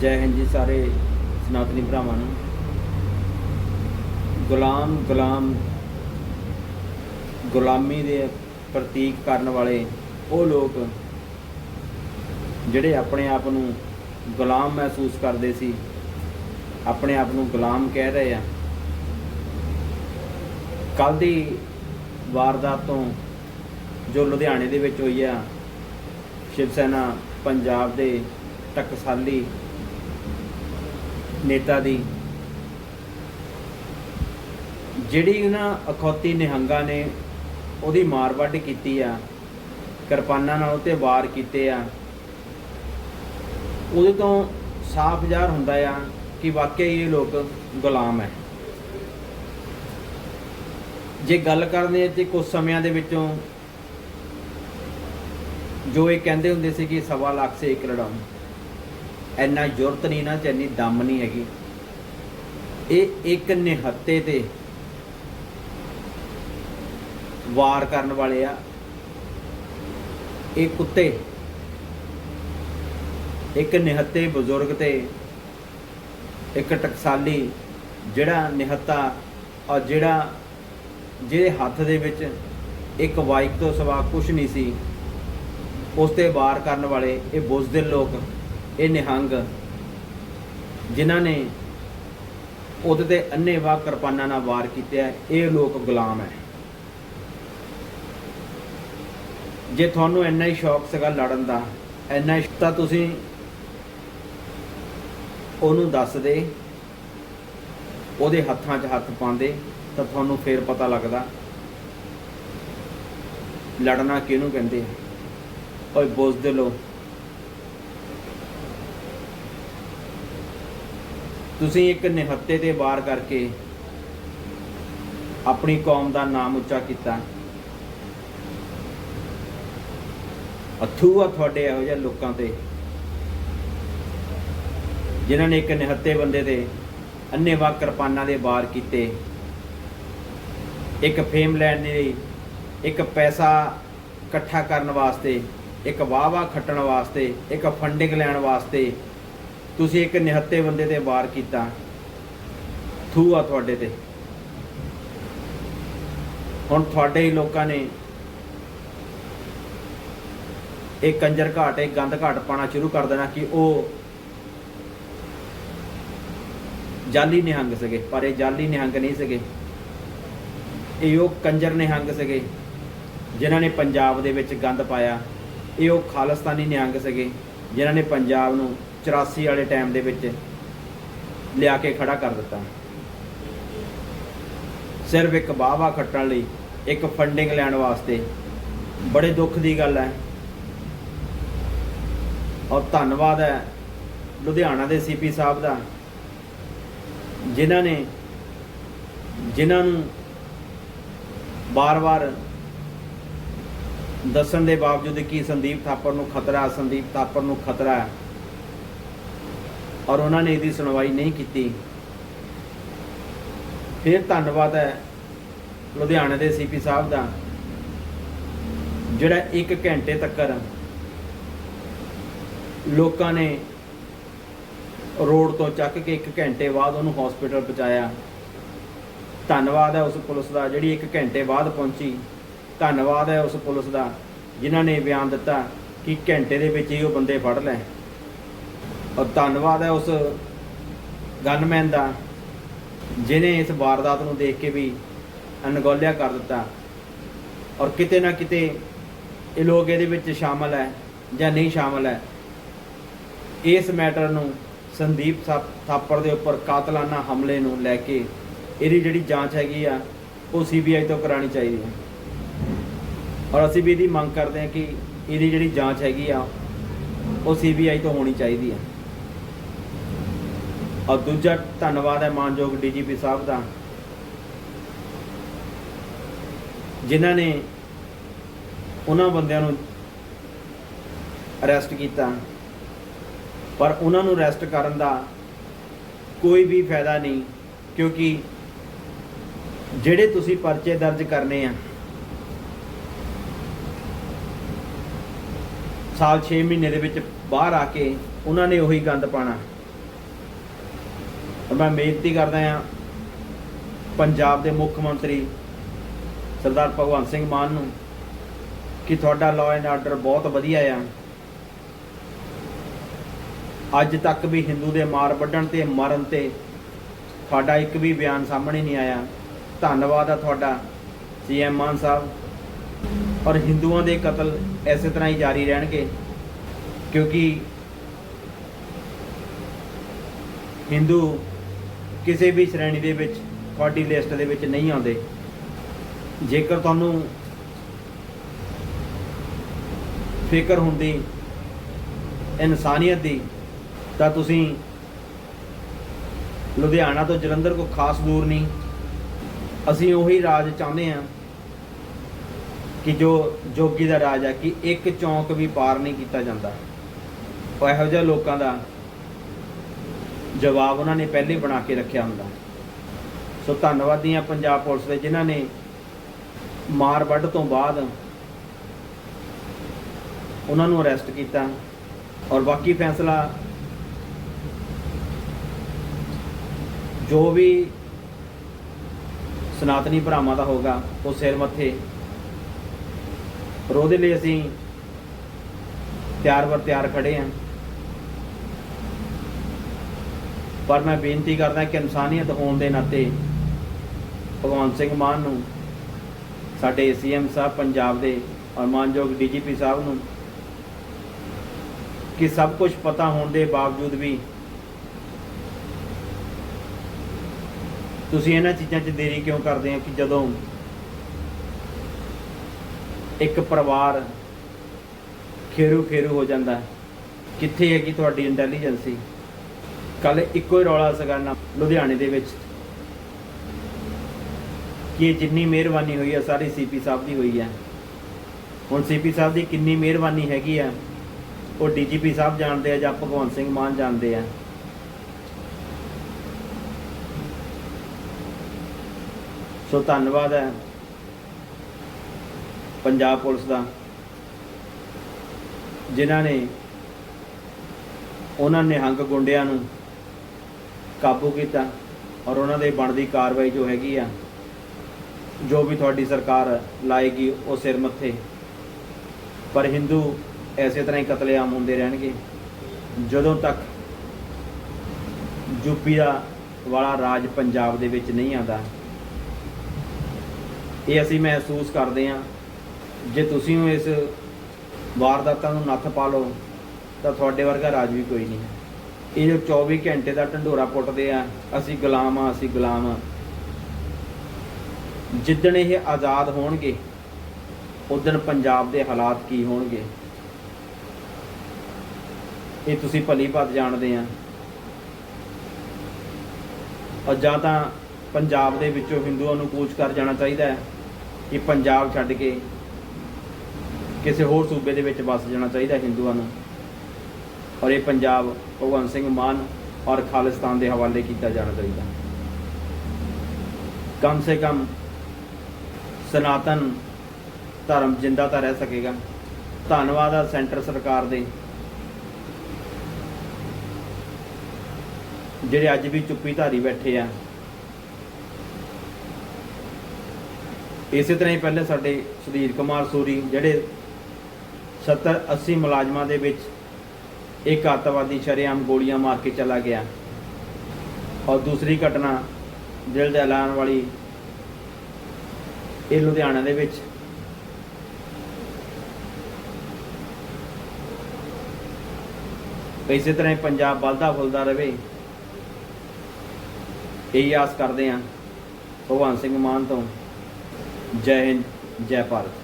ਜੈ ਹਿੰਦ ਜੀ ਸਾਰੇ ਸਨਾਤਨੀ ਭਰਾਵਾਂ ਨੂੰ। ਗੁਲਾਮ ਗੁਲਾਮ, ਗੁਲਾਮੀ ਦੇ ਪ੍ਰਤੀਕ ਕਰਨ ਵਾਲੇ ਉਹ ਲੋਕ ਜਿਹੜੇ ਆਪਣੇ ਆਪ ਨੂੰ ਗੁਲਾਮ ਮਹਿਸੂਸ ਕਰਦੇ ਸੀ, ਆਪਣੇ ਆਪ ਨੂੰ ਗੁਲਾਮ ਕਹਿ ਰਹੇ ਆ। ਕੱਲ ਦੀ ਵਾਰਦਾਤ ਤੋਂ ਜੋ ਲੁਧਿਆਣੇ ਦੇ ਵਿੱਚ ਹੋਈ ਆ, ਸ਼ਿਵ ਸੈਨਾ ਪੰਜਾਬ ਦੇ ਟਕਸਾਲੀ ਨੇਤਾ ਦੀ। ਜਿਹੜੀ ਉਹਨਾਂ ਅਖੌਤੀ ਨਿਹੰਗਾਂ ਨੇ ਉਹਦੀ ਮਾਰ ਵੱਢ ਕੀਤੀ ਆ, ਕਿਰਪਾਨਾਂ ਨਾਲ ਉਤੇ ਵਾਰ ਕੀਤੇ ਆ, ਉਹਦੇ ਤੋਂ ਸਾਫ਼ ਜ਼ਾਹਰ ਹੁੰਦਾ ਆ ਕਿ ਵਾਕਈ ਇਹ ਲੋਕ ਗੁਲਾਮ ਹੈ ਜੇ ਗੱਲ ਕਰਦੇ ਤੇ ਕੁਝ ਸਮਿਆਂ ਦੇ ਵਿੱਚੋਂ ਜੋ ਇਹ ਕਹਿੰਦੇ ਹੁੰਦੇ ਸੀ ਕਿ ਸਵਾ ਲੱਖ ਸੇ ਇੱਕ ਲੜਾਉਂ ਇੰਨਾ ਜ਼ੁਰਤ ਨਹੀਂ ਨਾ ਚ ਇੰਨੀ ਦਮ ਨਹੀਂ ਹੈਗੀ। ਇਹ ਇੱਕ ਨਿਹੱਤੇ ਤੇ ਵਾਰ ਕਰਨ ਵਾਲੇ ਆ। ਇਹ ਕੁੱਤੇ, ਇੱਕ ਨਿਹੱਤੇ ਬਜ਼ੁਰਗ ਤੇ ਇੱਕ ਟਕਸਾਲੀ, ਜਿਹੜਾ ਨਿਹੱਤਾ ਔਰ ਜਿਹੜਾ ਜਿਹਦੇ ਹੱਥ ਦੇ ਵਿੱਚ ਇੱਕ ਵਾਈਕ ਤੋਂ ਸਿਵਾ ਕੁਝ ਨਹੀਂ ਸੀ, ਉਸ ਤੇ ਵਾਰ ਕਰਨ ਵਾਲੇ ਇਹ ਬੁਜ਼ਦਿਲ ਲੋਕ। ਇਹ ਨਿਹੰਗ ਜਿਨ੍ਹਾਂ ਨੇ ਉਹਦੇ ਤੇ ਅੰਨੇਵਾਹ ਕਿਰਪਾਨਾਂ ਨਾਲ ਵਾਰ ਕੀਤਾ ਆ, ਇਹ ਲੋਕ ਗੁਲਾਮ ਹੈ ਜੇ ਤੁਹਾਨੂੰ ਇੰਨਾ ਹੀ ਸ਼ੌਕ ਸੀਗਾ ਲੜਨ ਦਾ, ਇੰਨਾ ਹੀ ਤਾਂ ਤੁਸੀਂ ਉਹਨੂੰ ਦੱਸ ਦੇ, ਉਹਦੇ ਹੱਥਾਂ 'ਚ ਹੱਥ ਪਾਉਂਦੇ, ਤਾਂ ਤੁਹਾਨੂੰ ਫੇਰ ਪਤਾ ਲੱਗਦਾ ਲੜਨਾ ਕਿਹਨੂੰ ਕਹਿੰਦੇ ਆ। ਓਏ ਬੁੱਝਦੇ ਲੋ ਤੁਸੀਂ ਇੱਕ ਨਿਹੱਤੇ ਤੇ ਵਾਰ ਕਰਕੇ ਆਪਣੀ ਕੌਮ ਦਾ ਨਾਮ ਉੱਚਾ ਕੀਤਾ। ਅਥੂ ਆ ਤੁਹਾਡੇ ਇਹੋ ਜਿਹੇ ਲੋਕਾਂ ਤੇ, ਜਿਨ੍ਹਾਂ ਨੇ ਇੱਕ ਨਿਹੱਤੇ ਬੰਦੇ ਤੇ ਅੰਨੇਵਾਹ ਕਿਰਪਾਨਾਂ ਦੇ ਵਾਰ ਕੀਤੇ। ਇੱਕ ਫੇਮ ਲੈਣ ਦੇ ਲਈ, ਇੱਕ ਪੈਸਾ ਇਕੱਠਾ ਕਰਨ ਵਾਸਤੇ, ਇੱਕ ਵਾਵਾ ਖੱਟਣ ਵਾਸਤੇ, ਇੱਕ ਫੰਡਿੰਗ ਲੈਣ ਵਾਸਤੇ ਤੁਸੀਂ ਇੱਕ ਨਿਹੱਤੇ ਬੰਦੇ ਤੇ ਵਾਰ ਕੀਤਾ ਥੂ ਆ ਤੁਹਾਡੇ ਤੇ। ਹੁਣ ਤੁਹਾਡੇ ਹੀ ਲੋਕਾਂ ਨੇ ਇਹ ਕੰਜਰ ਘਾਟ, ਇਹ ਗੰਦ ਘਾਟ ਪਾਣਾ ਸ਼ੁਰੂ ਕਰ ਦੇਣਾ ਕਿ ਉਹ ਜਾਲੀ ਨਿਹੰਗ ਸੀਗੇ, ਪਰ ਇਹ ਜਾਲੀ ਨਿਹੰਗ ਨਹੀਂ ਸੀਗੇ। ਇਹ ਉਹ ਕੰਜਰ ਨਿਹੰਗ ਸੀਗੇ ਜਿਨ੍ਹਾਂ ਨੇ ਪੰਜਾਬ ਦੇ ਵਿੱਚ ਗੰਦ ਪਾਇਆ। ਇਹ ਉਹ ਖਾਲਿਸਤਾਨੀ ਨਿਹੰਗ ਸੀਗੇ ਜਿਨ੍ਹਾਂ ਨੇ ਪੰਜਾਬ ਨੂੰ 84 ਵਾਲੇ ਟਾਈਮ ਦੇ ਵਿੱਚ ਲਿਆ ਕੇ ਖੜਾ ਕਰ ਦਿੱਤਾ। ਸਿਰਫ ਇੱਕ ਬਾਵਾ ਖੱਟਣ ਲਈ, ਇੱਕ ਫੰਡਿੰਗ ਲੈਣ ਵਾਸਤੇ ਬੜੇ ਦੁੱਖ ਦੀ ਗੱਲ ਹੈ। ਔਰ ਧੰਨਵਾਦ ਹੈ ਲੁਧਿਆਣਾ ਦੇ ਸੀਪੀ ਸਾਹਿਬ ਦਾ, ਜਿਨ੍ਹਾਂ ਨੇ, ਜਿਨ੍ਹਾਂ ਨੂੰ ਬਾਰ-ਬਾਰ ਦੱਸਣ ਦੇ ਬਾਵਜੂਦ ਕਿ ਸੰਦੀਪ ਥਾਪਰ ਨੂੰ ਖਤਰਾ ਸੰਦੀਪ ਥਾਪਰ ਨੂੰ ਖਤਰਾ ਹੈ ਔਰ ਉਹਨਾਂ ਨੇ ਇਹਦੀ ਸੁਣਵਾਈ ਨਹੀਂ ਕੀਤੀ। ਫਿਰ ਧੰਨਵਾਦ ਹੈ ਲੁਧਿਆਣੇ ਦੇ ਸੀਪੀ ਸਾਹਿਬ ਦਾ, ਜਿਹੜਾ 1 ਘੰਟੇ ਤੱਕ ਲੋਕਾਂ ਨੇ ਰੋਡ ਤੋਂ ਚੱਕ ਕੇ 1 ਘੰਟੇ ਬਾਅਦ ਉਹਨੂੰ ਹਸਪੀਟਲ ਪਹੁੰਚਾਇਆ। ਧੰਨਵਾਦ ਹੈ ਉਸ ਪੁਲਿਸ ਦਾ, ਜਿਹੜੀ 1 ਘੰਟੇ ਬਾਅਦ ਪਹੁੰਚੀ। ਧੰਨਵਾਦ ਹੈ ਉਸ ਪੁਲਿਸ ਦਾ, ਜਿਨ੍ਹਾਂ ਨੇ ਬਿਆਨ ਦਿੱਤਾ ਕਿ ਘੰਟੇ ਦੇ ਵਿੱਚ ਹੀ ਉਹ ਬੰਦੇ ਫੜ ਲੈ ਔਰ ਧੰਨਵਾਦ ਹੈ ਉਸ ਗਨਮੈਨ ਦਾ ਜਿਨੇ ਇਸ ਵਾਰਦਾਤ ਨੂੰ ਦੇਖ ਕੇ ਵੀ ਅਣਗੌਲਿਆ ਕਰ ਦਿੱਤਾ। ਔਰ ਕਿਤੇ ਨਾ ਕਿਤੇ ਇਹ ਲੋਕ ਇਹਦੇ ਵਿੱਚ ਸ਼ਾਮਲ ਹੈ ਜਾਂ ਨਹੀਂ ਸ਼ਾਮਲ ਹੈ। ਇਸ ਮੈਟਰ ਨੂੰ ਸੰਦੀਪ ਥਾ- ਥਾਪਰ ਦੇ ਉੱਪਰ ਕਾਤਲਾਨਾ ਹਮਲੇ ਨੂੰ ਲੈ ਕੇ ਇਹਦੀ ਜਿਹੜੀ ਜਾਂਚ ਹੈਗੀ ਆ, ਉਹ ਸੀਬੀਆਈ ਤੋਂ ਕਰਾਣੀ ਚਾਹੀਦੀ ਹੈ। ਔਰ ਅਸੀਂ ਵੀ ਇਹਦੀ ਮੰਗ ਕਰਦੇ ਹਾਂ ਕਿ ਇਹਦੀ ਜਿਹੜੀ ਜਾਂਚ ਹੈਗੀ ਆ, ਉਹ ਸੀਬੀਆਈ ਤੋਂ ਹੋਣੀ ਚਾਹੀਦੀ ਹੈ। ਔਰ ਦੂਜਾ ਧੰਨਵਾਦ ਹੈ ਮਾਨਯੋਗ ਡੀਜੀਪੀ ਸਾਹਿਬ ਦਾ, ਜਿਨ੍ਹਾਂ ਨੇ ਉਹਨਾਂ ਬੰਦਿਆਂ ਨੂੰ ਅਰੈਸਟ ਕੀਤਾ। ਪਰ ਉਹਨਾਂ ਨੂੰ ਅਰੈਸਟ ਕਰਨ ਦਾ ਕੋਈ ਵੀ ਫਾਇਦਾ ਨਹੀਂ, ਕਿਉਂਕਿ ਜਿਹੜੇ ਤੁਸੀਂ ਪਰਚੇ ਦਰਜ ਕਰਨੇ ਆ, ਸਾਲ 6 ਮਹੀਨੇ ਦੇ ਵਿੱਚ ਬਾਹਰ ਆ ਕੇ ਉਹਨਾਂ ਨੇ ਉਹੀ ਗੰਦ ਪਾਣਾ ਔਰ ਮੈਂ ਬੇਨਤੀ ਕਰਦਾ ਹਾਂ ਪੰਜਾਬ ਦੇ ਮੁੱਖ ਮੰਤਰੀ ਸਰਦਾਰ ਭਗਵੰਤ ਸਿੰਘ ਮਾਨ ਨੂੰ ਕਿ ਤੁਹਾਡਾ ਲਾਅ ਐਂਡ ਆਰਡਰ ਬਹੁਤ ਵਧੀਆ ਆ। ਅੱਜ ਤੱਕ ਵੀ ਹਿੰਦੂ ਦੇ ਮਾਰ ਵੱਢਣ ਤੇ ਮਰਨ ਤੇ ਤੁਹਾਡਾ ਇੱਕ ਵੀ ਬਿਆਨ ਸਾਹਮਣੇ ਨਹੀਂ ਆਇਆ। ਧੰਨਵਾਦ ਆ ਤੁਹਾਡਾ ਸੀਐਮ ਮਾਨ ਸਾਹਿਬ। ਔਰ ਹਿੰਦੂਆਂ ਦੇ ਕਤਲ ਐਸੇ ਤਰ੍ਹਾਂ ਹੀ ਜਾਰੀ ਰਹਿਣਗੇ, ਕਿਉਂਕਿ ਹਿੰਦੂ ਕਿਸੇ ਵੀ ਸ਼੍ਰੇਣੀ ਦੇ ਵਿੱਚ ਤੁਹਾਡੀ ਲਿਸਟ ਦੇ ਵਿੱਚ ਨਹੀਂ ਆਉਂਦੇ। ਜੇਕਰ ਤੁਹਾਨੂੰ ਫਿਕਰ ਹੁੰਦੀ ਇਨਸਾਨੀਅਤ ਦੀ, ਤਾਂ ਤੁਸੀਂ ਲੁਧਿਆਣਾ ਤੋਂ ਜਲੰਧਰ ਕੋ ਖਾਸ ਦੂਰ ਨਹੀਂ। ਅਸੀਂ ਉਹੀ ਰਾਜ ਚਾਹੁੰਦੇ ਹਾਂ ਕਿ ਜੋ ਜੋਗੀ ਦਾ ਰਾਜ ਹੈ ਕਿ ਇੱਕ ਚੌਂਕ ਵੀ ਪਾਰ ਨਹੀਂ ਕੀਤਾ ਜਾਂਦਾ। ਉਹ ਇਹੋ ਜਿਹੇ ਲੋਕਾਂ ਦਾ ਜਵਾਬ ਉਹਨਾਂ ਨੇ ਪਹਿਲੇ ਬਣਾ ਕੇ ਰੱਖਿਆ ਹੁੰਦਾ। ਸੋ ਧੰਨਵਾਦੀ ਹਾਂ ਪੰਜਾਬ ਪੁਲਿਸ ਦੇ ਜਿਨ੍ਹਾਂ ਨੇ ਮਾਰ ਵੱਢ ਤੋਂ ਬਾਅਦ ਉਹਨਾਂ ਨੂੰ ਅਰੈਸਟ ਕੀਤਾ ਔਰ ਬਾਕੀ ਫੈਸਲਾ ਜੋ ਵੀ ਸਨਾਤਨੀ ਭਰਾਵਾਂ ਦਾ ਹੋਗਾ ਉਹ ਸਿਰ ਮੱਥੇ ਔਰ ਉਹਦੇ ਲਈ ਅਸੀਂ ਤਿਆਰ ਵਰ ਤਿਆਰ ਖੜੇ ਹਾਂ। ਪਰ ਮੈਂ ਬੇਨਤੀ ਕਰਦਾ ਕਿ ਇਨਸਾਨੀਅਤ ਹੋਣ ਦੇ ਨਾਤੇ ਭਗਵੰਤ ਸਿੰਘ ਮਾਨ ਨੂੰ, ਸਾਡੇ ਸੀਐਮ ਸਾਹਿਬ ਪੰਜਾਬ ਦੇ ਔਰ ਮਾਨਯੋਗ ਡੀਜੀਪੀ ਸਾਹਿਬ ਨੂੰ, ਕਿ ਸਭ ਕੁਝ ਪਤਾ ਹੋਣ ਦੇ ਬਾਵਜੂਦ ਵੀ ਤੁਸੀਂ ਇਹਨਾਂ ਚੀਜ਼ਾਂ 'ਚ ਦੇਰੀ ਕਿਉਂ ਕਰਦੇ ਹੋ ਕਿ ਜਦੋਂ ਇੱਕ ਪਰਿਵਾਰ ਖੇਰੂ ਖੇਰੂ ਹੋ ਜਾਂਦਾ ਕਿੱਥੇ ਹੈਗੀ ਤੁਹਾਡੀ ਇੰਟੈਲੀਜੈਂਸੀ ਕੱਲ ਇੱਕੋ ਹੀ ਰੌਲਾ ਸੀਗਾ ਨਾ ਲੁਧਿਆਣੇ ਦੇ ਵਿੱਚ ਕਿ ਜਿੰਨੀ ਮਿਹਰਬਾਨੀ ਹੋਈ ਹੈ ਸਾਰੀ ਸੀਪੀ ਸਾਹਿਬ ਦੀ ਹੋਈ ਹੈ ਹੁਣ ਸੀਪੀ ਸਾਹਿਬ ਦੀ ਕਿੰਨੀ ਮਿਹਰਬਾਨੀ ਹੈਗੀ ਆ, ਉਹ ਡੀਜੀਪੀ ਸਾਹਿਬ ਜਾਣਦੇ ਆ ਜਾਂ ਭਗਵੰਤ ਸਿੰਘ ਮਾਨ ਜਾਣਦੇ ਆ। ਸੋ ਧੰਨਵਾਦ ਹੈ ਪੰਜਾਬ ਪੁਲਿਸ ਦਾ, ਜਿਨ੍ਹਾਂ ਨੇ ਉਹਨਾਂ ਨਿਹੰਗ ਗੁੰਡਿਆਂ ਨੂੰ ਕਾਬੂ ਕੀਤਾ ਔਰ ਉਹਨਾਂ ਦੇ ਬਣਦੀ ਕਾਰਵਾਈ ਜੋ ਹੈਗੀ ਆ, ਜੋ ਵੀ ਤੁਹਾਡੀ ਸਰਕਾਰ ਲਾਏਗੀ ਉਹ ਸਿਰ ਮੱਥੇ। ਪਰ ਹਿੰਦੂ ਐਸੇ ਤਰ੍ਹਾਂ ਹੀ ਕਤਲੇਆਮ ਹੁੰਦੇ ਰਹਿਣਗੇ, ਜਦੋਂ ਤੱਕ ਯੂਪੀ ਦਾ ਵਾਲਾ ਰਾਜ ਪੰਜਾਬ ਦੇ ਵਿੱਚ ਨਹੀਂ ਆਉਂਦਾ। ਇਹ ਅਸੀਂ ਮਹਿਸੂਸ ਕਰਦੇ ਹਾਂ, ਜੇ ਤੁਸੀਂ ਇਸ ਵਾਰਦਾਤਾਂ ਨੂੰ ਨੱਥ ਪਾ ਲਓ, ਤਾਂ ਤੁਹਾਡੇ ਵਰਗਾ ਰਾਜ ਵੀ ਕੋਈ ਨਹੀਂ ਹੈ। ਇਹ ਜੋ 24 ਘੰਟੇ ਦਾ ਢੰਡੋਰਾ ਪੁੱਟਦੇ ਆ, ਅਸੀਂ ਗੁਲਾਮ ਆ, ਅਸੀਂ ਗੁਲਾਮ ਆ। ਜਿੱਦਣ ਇਹ ਆਜ਼ਾਦ ਹੋਣਗੇ, ਉਦੋਂ ਪੰਜਾਬ ਦੇ ਹਾਲਾਤ ਕੀ ਹੋਣਗੇ? ਇਹ ਤੁਸੀਂ ਭਲੀ ਭਾਤ ਜਾਣਦੇ ਆ। ਔਰ ਜਾਂ ਤਾਂ ਪੰਜਾਬ ਦੇ ਵਿੱਚੋਂ ਹਿੰਦੂਆਂ ਨੂੰ ਕੂਚ ਕਰ ਜਾਣਾ ਚਾਹੀਦਾ ਹੈ ਕਿ ਪੰਜਾਬ ਛੱਡ ਕੇ ਕਿਸੇ ਹੋਰ ਸੂਬੇ ਦੇ ਵਿੱਚ ਵਸ ਜਾਣਾ ਚਾਹੀਦਾ ਹਿੰਦੂਆਂ ਨੂੰ। ਔਰ ਇਹ ਪੰਜਾਬ ਭਗਵੰਤ ਸਿੰਘ ਮਾਨ ਔਰ ਖਾਲਿਸਤਾਨ ਦੇ ਹਵਾਲੇ ਕੀਤਾ ਜਾਣਾ ਚਾਹੀਦਾ। ਕਮ ਸੇ ਕਮ ਸਨਾਤਨ ਧਰਮ ਜਿੰਦਾ ਤਾਂ ਰਹਿ ਸਕੇਗਾ। ਧੰਨਵਾਦ ਆ ਸੈਂਟਰ ਸਰਕਾਰ ਦੇ, ਜਿਹੜੇ ਅੱਜ ਵੀ ਚੁੱਪੀ ਧਾਰੀ ਬੈਠੇ ਆ। ਇਸੇ ਤਰ੍ਹਾਂ ਹੀ ਪਹਿਲੇ ਸਾਡੇ ਸੁਧੀਰ ਕੁਮਾਰ ਸੂਰੀ, ਜਿਹੜੇ 70 80 ਮੁਲਾਜ਼ਮਾਂ ਦੇ ਵਿੱਚ ਇੱਕ ਅੱਤਵਾਦੀ ਸ਼ਰੇਆਮ ਗੋਲੀਆਂ ਮਾਰ ਕੇ ਚਲਾ ਗਿਆ। ਔਰ ਦੂਸਰੀ ਘਟਨਾ ਦਿਲ ਦਹਿਲਾਨ ਵਾਲੀ ਇਹ ਲੁਧਿਆਣਾ ਦੇ ਵਿੱਚ। ਇਸੇ ਤਰ੍ਹਾਂ ਹੀ ਪੰਜਾਬ ਵੱਧਦਾ ਫੁੱਲਦਾ ਰਵੇ, ਇਹੀ ਆਸ ਕਰਦੇ ਹਾਂ। ਭਗਵਾਨ ਸਿੰਘ ਮਾਨ ਤੋਂ। ਜੈ ਹਿੰਦ, ਜੈ ਭਾਰਤ।